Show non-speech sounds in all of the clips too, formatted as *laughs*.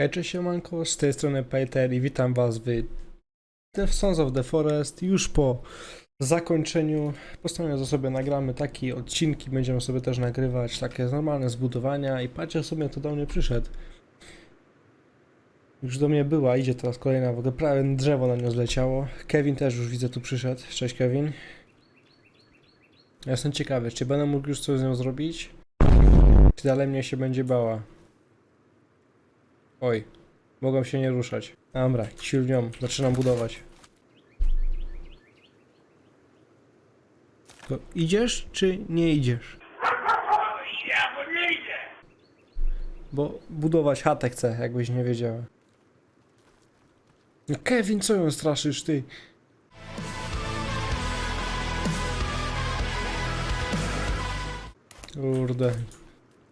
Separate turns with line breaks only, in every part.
Hej, cześć siemanko, z tej strony Peter i witam was w The Sons of the Forest. Już po zakończeniu postanowiłem, że sobie nagramy takie odcinki, będziemy sobie też nagrywać takie normalne zbudowania i patrzcie sobie, kto do mnie przyszedł. Już do mnie była, idzie teraz kolejna, w ogóle prawie drzewo na nią zleciało. Kevin też już widzę tu przyszedł. Cześć Kevin. Ja jestem ciekawy, czy będę mógł już coś z nią zrobić? Czy dalej mnie się będzie bała? Oj, mogą się nie ruszać. Dobra, silnią, zaczynam budować. To idziesz, czy nie idziesz?
Ja bo nie idę!
Bo budować chatę chcę, jakbyś nie wiedziała. No Kevin, co ją straszysz, ty? Kurde.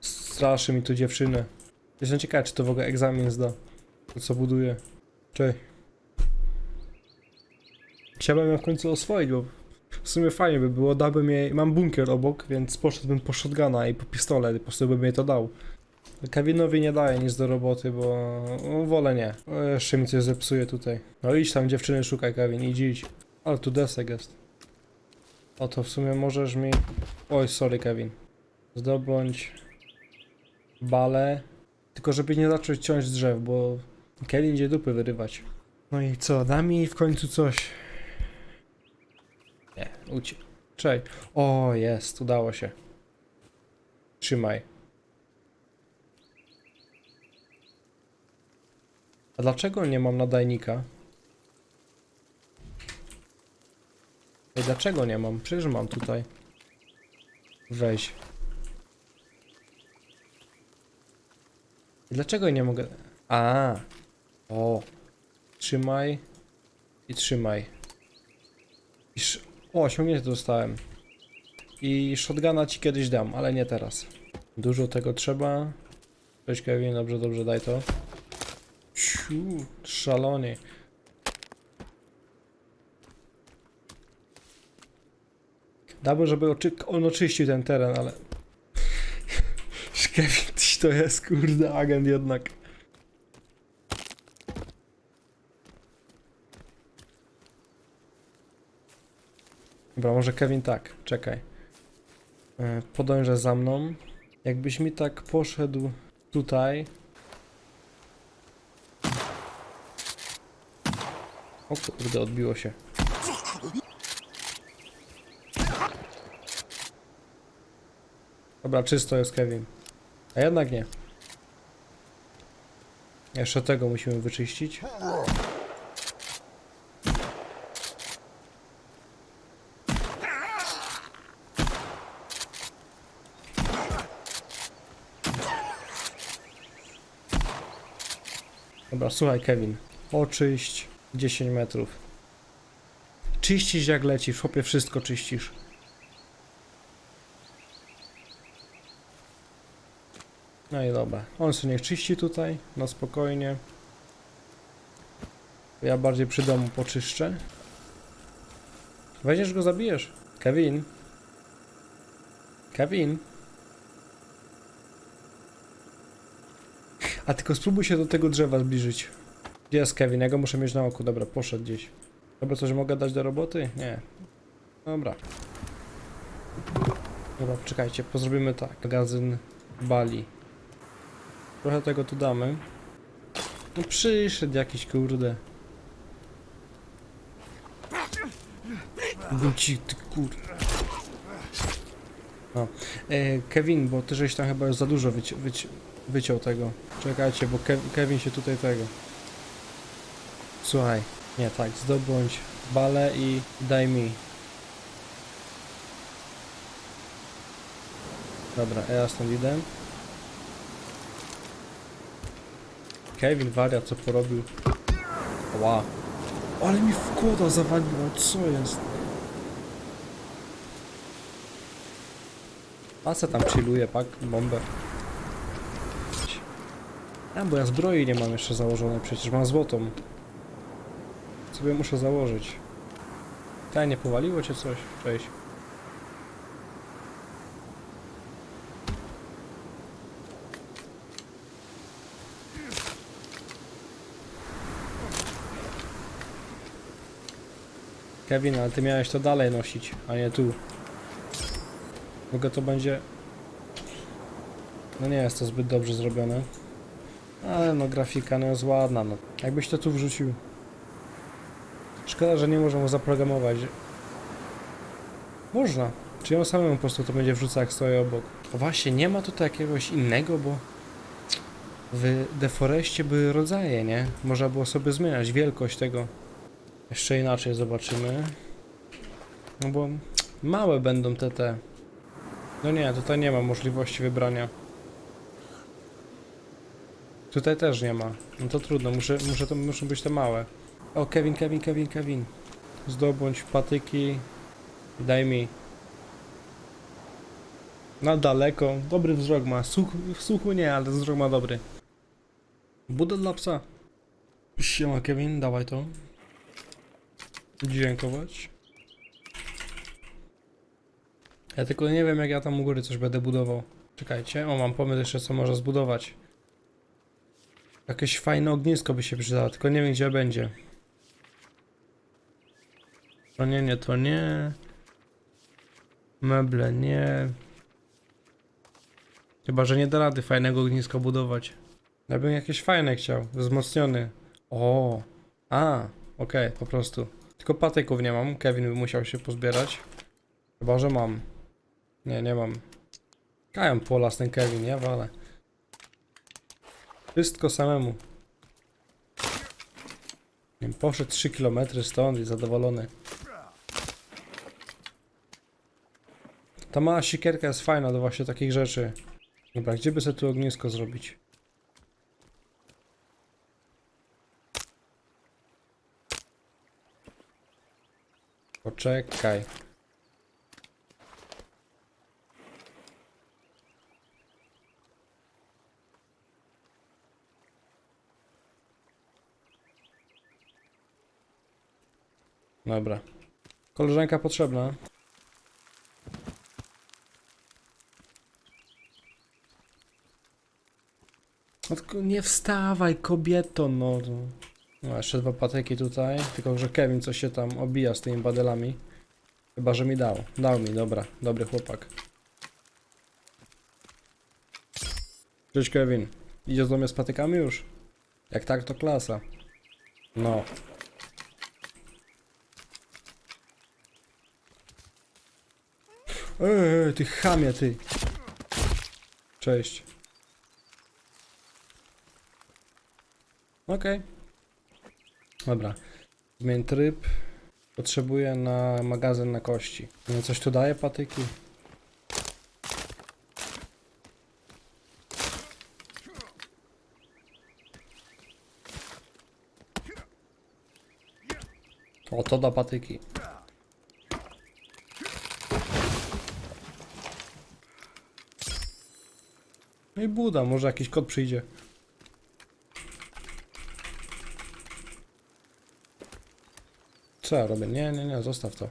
Straszy mi tu dziewczynę. Jestem ciekawy, czy to w ogóle egzamin zda. To co buduje. Cześć. Chciałbym ją w końcu oswoić, bo w sumie fajnie by było. Dałbym jej... Mam bunkier obok, więc poszedłbym po shotguna i po pistolet. Po prostu bym jej to dał. Kevinowi nie daję nic do roboty, bo no, wolę nie. O, jeszcze mi coś zepsuje tutaj. No idź tam dziewczyny szukaj, Kevin, idź, idź. Ale tu desek jest. O to w sumie możesz mi... Oj, sorry Kevin. Zdobądź... Balę. Tylko żeby nie zacząć ciąć drzew, bo Kevin idzie dupy wyrywać. No i co, da mi w końcu coś. Nie, ucie... Cześć. O, jest, udało się. Trzymaj. A dlaczego nie mam nadajnika? Ej, dlaczego nie mam? Przecież mam tutaj. Weź. Dlaczego nie mogę... A. O. Trzymaj. I trzymaj. I sz... O, osiągnięcie dostałem. I shotguna ci kiedyś dam, ale nie teraz. Dużo tego trzeba. Cześć Kevin, dobrze, dobrze, daj to. Ciu, szalony. Dałby, żeby oczy... on oczyścił ten teren, ale... *laughs* Kevin, to jest, kurde, agent jednak. Dobra, może Kevin tak, czekaj. E, Podążę za mną. Jakbyś mi tak poszedł tutaj. O kurde, odbiło się. Dobra, czysto jest Kevin. A jednak nie. Jeszcze tego musimy wyczyścić. Dobra, słuchaj Kevin. Oczyść 10 metrów. Czyścisz jak lecisz, chłopie wszystko czyścisz. No i dobra. On sobie niech czyści tutaj, na spokojnie. Ja bardziej przy domu poczyszczę. Weźmiesz go, zabijesz. Kevin. Kevin. A tylko spróbuj się do tego drzewa zbliżyć. Gdzie jest Kevin? Ja go muszę mieć na oku. Dobra, poszedł gdzieś. Dobra, coś mogę dać do roboty? Nie. Dobra. Dobra, czekajcie, pozrobimy tak. Magazyn Bali. Trochę tego tu damy. No przyszedł jakiś kurde. Buci, ty kurde. No. E, Kevin, bo ty żeś tam chyba już za dużo wyci wyci wyciął tego. Czekajcie, bo Kev Kevin się tutaj tego. Słuchaj. Nie, tak, zdobądź balę i daj mi. Dobra, ja stąd idę. Kevin wariat co porobił. Ła. Ale mi wkłada zawaliło, co jest? A tam chilluje, pak, bombę. A, bo ja zbroi nie mam jeszcze założonej, przecież mam złotą. Sobie muszę założyć. Ta nie powaliło cię coś? Cześć. Kevin, ale ty miałeś to dalej nosić, a nie tu. Mogę to będzie... No nie jest to zbyt dobrze zrobione. Ale no grafika no jest ładna, no. Jakbyś to tu wrzucił. Szkoda, że nie można mu zaprogramować. Można. Czy on samemu po prostu to będzie wrzucał jak stoi obok. O właśnie, nie ma tutaj jakiegoś innego, bo w deforeście były rodzaje, nie? Można było sobie zmieniać wielkość tego. Jeszcze inaczej zobaczymy. No bo małe będą te te. No nie, tutaj nie ma możliwości wybrania. Tutaj też nie ma. No to trudno, muszę, muszę to, muszą być te małe. O, Kevin, Kevin, Kevin, Kevin. Zdobądź patyki. Daj mi. Na daleko. Dobry wzrok ma. Słuch, słuchu nie, ale wzrok ma dobry. Buda dla psa. Siema Kevin, dawaj to. Dziękować. Ja tylko nie wiem jak ja tam u góry coś będę budował. Czekajcie, o mam pomysł jeszcze co można zbudować. Jakieś fajne ognisko by się przydało, tylko nie wiem gdzie będzie. To nie, nie, to nie. Meble nie. Chyba, że nie da rady fajnego ogniska budować. Ja bym jakieś fajne chciał, wzmocniony. O, a, okej, po prostu. Tylko patyków nie mam, Kevin by musiał się pozbierać. Chyba, że mam. Nie, nie mam. Kają pola z ten Kevin, ja walę. Wszystko samemu. Nie wiem, Poszedł 3 km stąd i zadowolony. Ta mała sikierka jest fajna do właśnie takich rzeczy. Dobra, gdzie by sobie tu ognisko zrobić? Poczekaj. Dobra. Koleżanka potrzebna. No nie wstawaj, kobieto, no. No, jeszcze dwa patyki tutaj, tylko że Kevin coś się tam obija z tymi badelami. Chyba, że mi dał. Dał mi, dobra. Dobry chłopak. Cześć Kevin. Idziesz do mnie z patykami już? Jak tak, to klasa. No. Eee, ty chamie, ty. Cześć. Okej. Dobra. Zmień tryb. Potrzebuję na magazyn na kości. Coś tu daje patyki? O, to da patyki. No i buda, może jakiś kot przyjdzie. Co ja robię? Nie, nie, nie, zostaw to.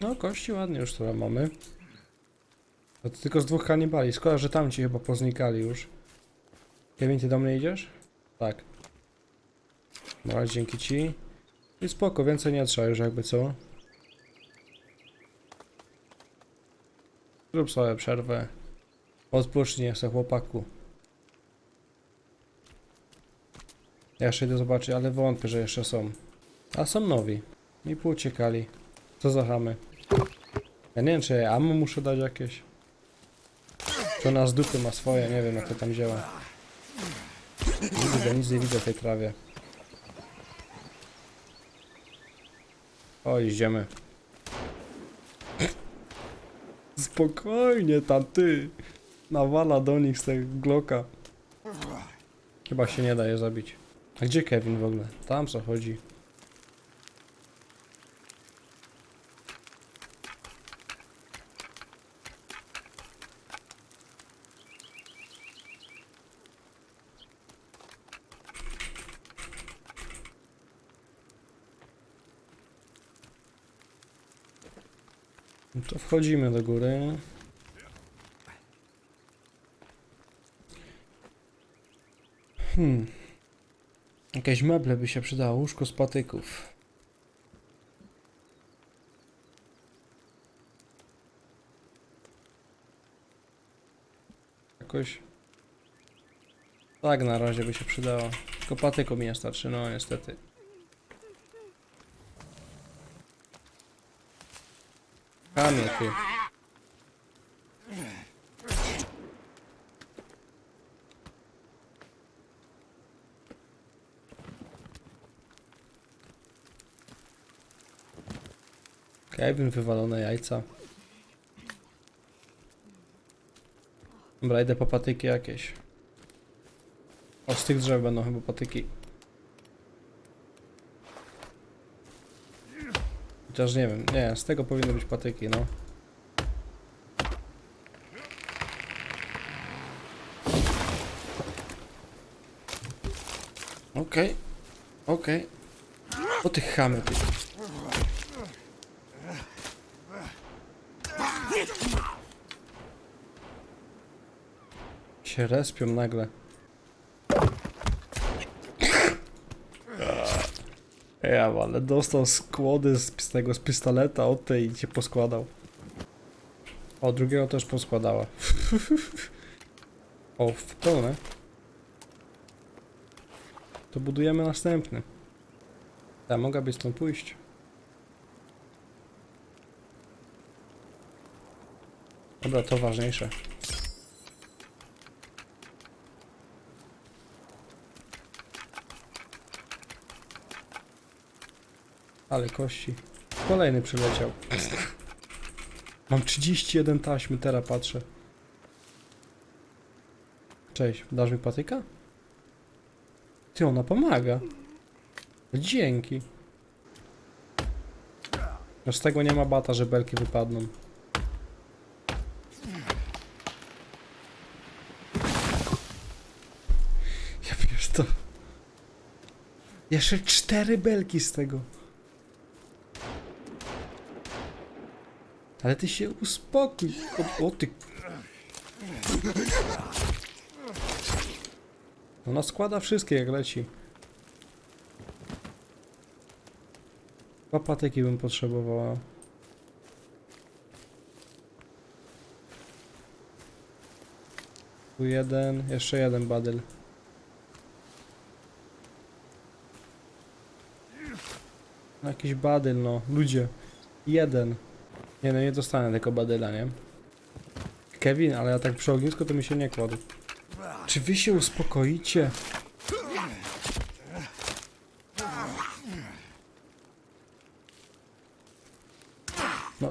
No, kości ładnie już trochę mamy. To tylko z dwóch kanibali. Szkoda, że tamci chyba poznikali już. Kevin, ty do mnie idziesz? Tak. No, dzięki ci. I spoko, więcej nie trzeba już jakby co. Zrób sobie przerwę. Odpocznij se chłopaku. Ja jeszcze idę zobaczyć, ale wątpię, że jeszcze są. A są nowi. I pouciekali. Co za chamy. Ja nie wiem, czy ja ammo muszę dać jakieś. To na z dupy ma swoje, nie wiem jak to tam działa. Nie widzę, nic nie widzę w tej trawie. O, idziemy. Spokojnie, tam ty. Nawala do nich z tego Glocka. Chyba się nie da je zabić. A gdzie Kevin w ogóle? Tam co chodzi. To wchodzimy do góry. Hmm. Jakieś meble by się przydało, łóżko z patyków. Jakoś... Tak na razie by się przydało. Tylko patyku mi nie starczy, no niestety. Kamie ty. Kevin wywalone jajca. Dobra, idę po patyki jakieś. O, z tych drzew będą chyba patyki. Chociaż nie wiem, nie, z tego powinny być patyki, no. Okej, okej. O tych chamy, ty. Się respią nagle. Ja, ale dostał skłody z, z tego, z pistoleta od tej i cię poskładał. O, drugiego też poskładała. *laughs* o, w pełne. To budujemy następny. Ja mogłaby stąd pójść. Dobra, to ważniejsze. Ale kości. Kolejny przyleciał. Mam 31 taśmy, teraz patrzę. Cześć, dasz mi patyka? Ty, ona pomaga. Dzięki. No z tego nie ma bata, że belki wypadną. Ja wiesz to. Jeszcze cztery belki z tego. Ale ty się uspokój. O, o ty. Ona składa wszystkie jak leci. Dwa patyki bym potrzebowała. Tu jeden, jeszcze jeden badyl. No jakiś badyl, no. Ludzie. Jeden. Nie no, nie dostanę tego badyla, nie? Kevin, ale ja tak przy ognisku to mi się nie kładł. Czy wy się uspokoicie? No.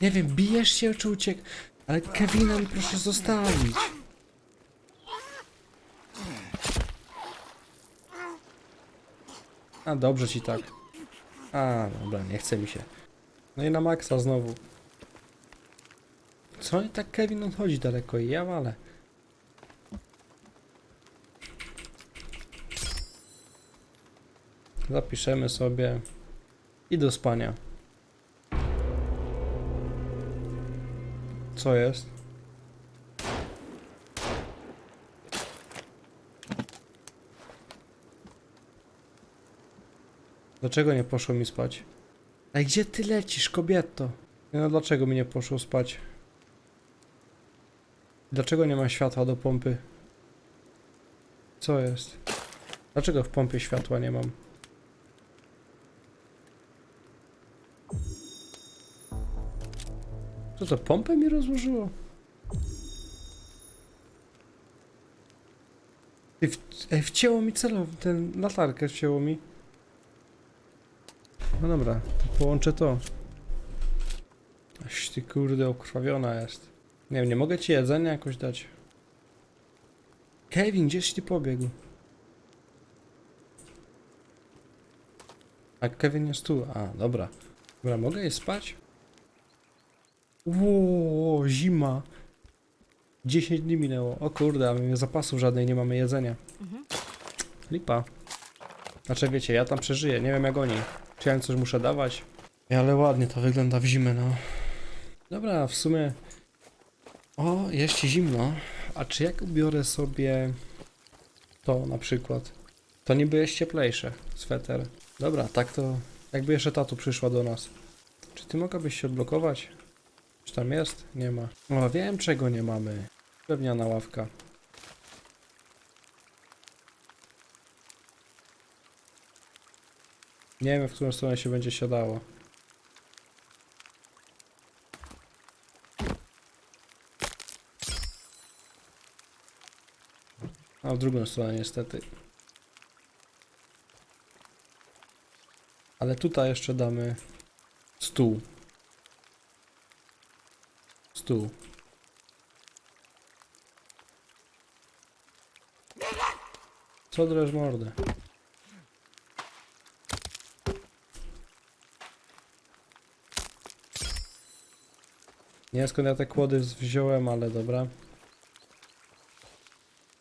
Nie wiem, bijesz się czy uciek... Ale Kevina mi proszę zostawić. A, dobrze ci tak. A, dobra, nie chce mi się. No i na maksa znowu. Co tak Kevin odchodzi daleko i ja walę. Zapiszemy sobie i do spania. Co jest? Dlaczego nie poszło mi spać? A gdzie ty lecisz, kobieto? No dlaczego mi nie poszło spać? Dlaczego nie ma światła do pompy? Co jest? Dlaczego w pompie światła nie mam? Co to, pompę mi rozłożyło? Ej, wcięło mi celowo, ten latarkę wcięło mi. No dobra, to połączę to. Aś ty kurde okrwawiona jest. Nie wiem, nie mogę ci jedzenia jakoś dać. Kevin, gdzieś ty pobiegł? A Kevin jest tu. A, dobra. Dobra, mogę je spać? Ło, zima. 10 dni minęło. O kurde, a my zapasów żadnej nie mamy jedzenia. Lipa. Znaczy wiecie, ja tam przeżyję, nie wiem jak oni. Im coś muszę dawać? Ale ładnie to wygląda w zimę, no. Dobra, w sumie... O, jest ci zimno. A czy jak ubiorę sobie to na przykład? To niby jest cieplejsze, sweter. Dobra, tak to... Jakby jeszcze tatu przyszła do nas. Czy ty mogłabyś się odblokować? Czy tam jest? Nie ma. O, wiem czego nie mamy. Drewniana ławka. Nie wiem, w którą stronę się będzie siadało. A w drugą stronę niestety. Ale tutaj jeszcze damy stół. Stół. Co dresz mordę? Nie wiem skąd ja te kłody wziąłem, ale dobra.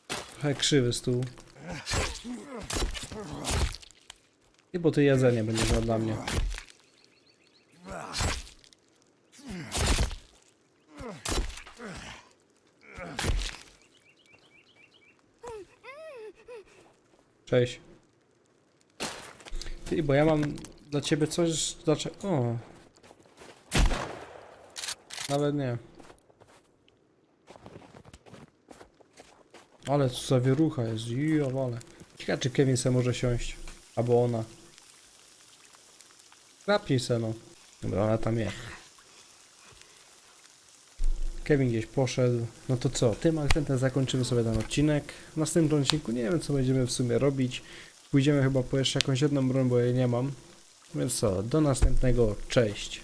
Trochę krzywy stół. I bo ty jedzenie będziesz miał dla mnie. Cześć. Ty, bo ja mam dla ciebie coś, dlaczego... O. Nawet nie. Ale co za wierucha jest, jo, ale. Ciekawe czy Kevin se może siąść. Albo ona. Klapnij se no. Dobra, ona tam jest. Kevin gdzieś poszedł. No to co, tym akcentem zakończymy sobie ten odcinek. W następnym odcinku nie wiem co będziemy w sumie robić. Pójdziemy chyba po jeszcze jakąś jedną broń, bo jej nie mam. Więc co, do następnego, cześć.